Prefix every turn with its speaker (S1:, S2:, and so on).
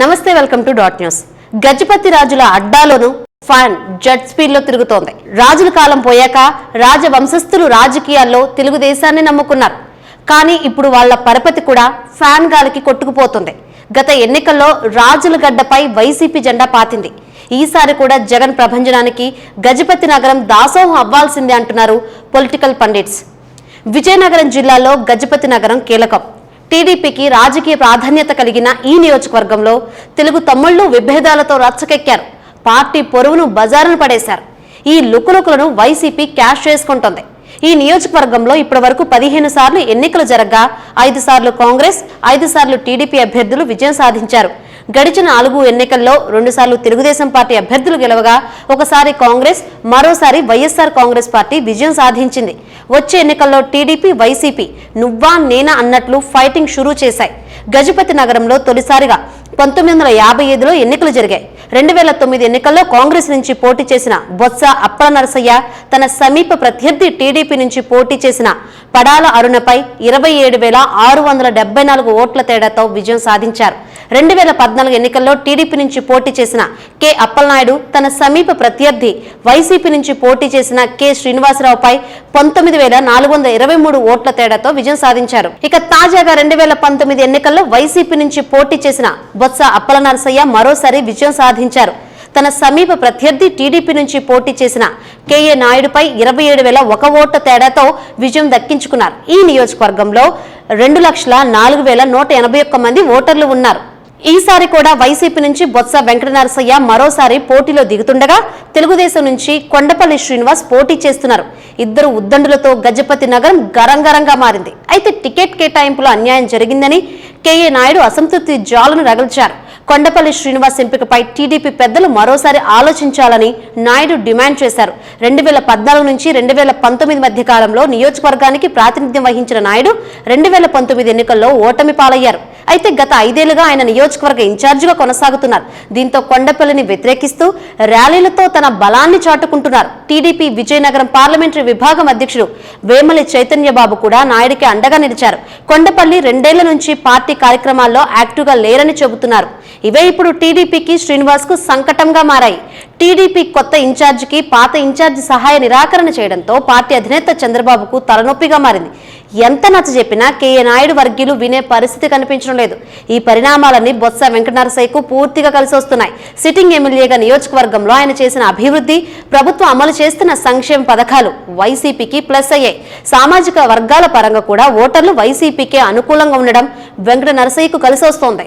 S1: నమస్తే welcome to dot news. Gajapati రాజుల అడ్డాలోను ఫ్యాన్ జెట్ స్పీడ్లో తిరుగుతోంది. రాజుల కాలం పోయాక రాజవంశస్థులు రాజకీయాల్లో తెలుగుదేశాన్ని నమ్ముకున్నారు. కానీ ఇప్పుడు వాళ్ళ పరపతి కూడా ఫ్యాన్ గాలికి కొట్టుకుపోతుంది. గత ఎన్నికల్లో రాజుల గడ్డపై వైసీపీ జెండా పాతింది. ఈసారి కూడా జగన్ ప్రభంజనానికి గజపతి నగరం దాసోహం అవ్వాల్సిందే అంటున్నారు పొలిటికల్ పండిట్స్. విజయనగరం జిల్లాలో గజపతి నగరం కీలకం. టీడీపీకి రాజకీయ ప్రాధాన్యత కలిగిన ఈ నియోజకవర్గంలో తెలుగు తమ్ముళ్ళు విభేదాలతో రచ్చకెక్కారు. పార్టీ పొరువును బజారును పడేశారు. ఈ లుకులుకులను వైసీపీ క్యాష్ చేసుకుంటోంది. ఈ నియోజకవర్గంలో ఇప్పటి వరకు పదిహేను సార్లు ఎన్నికలు జరగ్గా ఐదు సార్లు కాంగ్రెస్ ఐదు సార్లు టీడీపీ అభ్యర్థులు విజయం సాధించారు. గడిచిన నాలుగు ఎన్నికల్లో రెండుసార్లు తెలుగుదేశం పార్టీ అభ్యర్థులు గెలవగా ఒకసారి కాంగ్రెస్ మరోసారి వైఎస్ఆర్ కాంగ్రెస్ పార్టీ విజయం సాధించింది. వచ్చే ఎన్నికల్లో టీడీపీ వైసీపీ నువ్వా నేనా అన్నట్లు ఫైటింగ్ షురూ చేశాయి. గజపతి నగరంలో తొలిసారిగా పంతొమ్మిది వందల యాభై ఐదులో ఎన్నికలు జరిగాయి. రెండు వేల తొమ్మిది ఎన్నికల్లో కాంగ్రెస్ నుంచి పోటీ చేసిన బొత్స అప్పల నరసయ్య తన సమీప ప్రత్యర్థి టీడీపీ నుంచి పోటీ చేసిన పడాల అరుణపై ఇరవై ఏడు వేల ఆరు వందల డెబ్బై నాలుగు ఓట్ల తేడాతో విజయం సాధించారు. రెండు వేల పద్నాలుగు ఎన్నికల్లో టీడీపీ నుంచి పోటీ చేసిన కె అప్పలనాయుడు తన సమీప ప్రత్యర్థి వైసీపీ నుంచి పోటీ చేసిన కె శ్రీనివాసరావుపై పంతొమ్మిది వేల నాలుగు వందల ఇరవై మూడు ఓట్ల తేడాతో విజయం సాధించారు. ఇక తాజాగా రెండు వేల పంతొమ్మిది ఎన్నికల్లో వైసీపీ నుంచి పోటీ చేసిన బొత్స అప్పల నరసయ్య మరోసారి విజయం సాధించారు. తన సమీప ప్రత్యర్థి టీడీపీ నుంచి పోటీ చేసిన కేఏ నాయుడుపై ఇరవై ఏడు వేల ఒక ఓట్ల తేడాతో విజయం దక్కించుకున్నారు. ఈ నియోజకవర్గంలో రెండు లక్షల నాలుగు వేల నూట ఎనభై ఒక్క మంది ఓటర్లు ఉన్నారు. ఈసారి కూడా వైసీపీ నుంచి బొత్స వెంకటనరసయ్య మరోసారి పోటీలో దిగుతుండగా తెలుగుదేశం నుంచి కొండపల్లి శ్రీనివాస్ పోటీ చేస్తున్నారు. ఇద్దరు ఉద్దండులతో గజపతి నగరం గరంగరంగా మారింది. అయితే టికెట్ కేటాయింపులో అన్యాయం జరిగిందని కేఏ నాయుడు అసంతృప్తి జాలను రగిల్చారు. కొండపల్లి శ్రీనివాస్ ఎంపికపై టీడీపీ పెద్దలు మరోసారి ఆలోచించాలని నాయుడు డిమాండ్ చేశారు. రెండు వేల పద్నాలుగు నుంచి రెండు వేల పంతొమ్మిది మధ్య కాలంలో నియోజకవర్గానికి ప్రాతినిధ్యం వహించిన నాయుడు రెండు వేల పంతొమ్మిది ఎన్నికల్లో ఓటమి పాలయ్యారు. అయితే గత ఐదేళ్ళుగా ఆయన నియోజకవర్గ ఇన్ఛార్జిగా కొనసాగుతున్నారు. దీంతో కొండపల్లిని వ్యతిరేకిస్తూ ర్యాలీలతో తన బలాన్ని చాటుకుంటున్నారు. టీడీపీ విజయనగరం పార్లమెంటరీ విభాగం అధ్యక్షుడు వేమలి చైతన్యబాబు కూడా నాయుడికి అండగా నిలిచారు. కొండపల్లి రెండేళ్ళ నుంచి పార్టీ కార్యక్రమాల్లో యాక్టివ్గా లేరని చెబుతున్నారు. ఇవే ఇప్పుడు టీడీపీకి శ్రీనివాస్కు సంకటంగా మారాయి. టీడీపీ కొత్త ఇన్ఛార్జికి పాత ఇన్ఛార్జి సహాయ నిరాకరణ చేయడంతో పార్టీ అధినేత చంద్రబాబుకు తలనొప్పిగా మారింది. ఎంత నచ్చ చెప్పినా కేఏ నాయుడు వర్గీయులు వినే పరిస్థితి కనిపించడం లేదు. ఈ పరిణామాలన్నీ బొత్స వెంకటనరసయ్యకు పూర్తిగా కలిసి వస్తున్నాయి. సిట్టింగ్ ఎమ్మెల్యేగా నియోజకవర్గంలో ఆయన చేసిన అభివృద్ధి ప్రభుత్వం అమలు చేస్తున్న సంక్షేమ పథకాలు వైసీపీకి ప్లస్ అయ్యాయి. సామాజిక వర్గాల పరంగా కూడా ఓటర్లు వైసీపీకే అనుకూలంగా ఉండడం వెంకట నరసయ్యకు కలిసి వస్తోంది.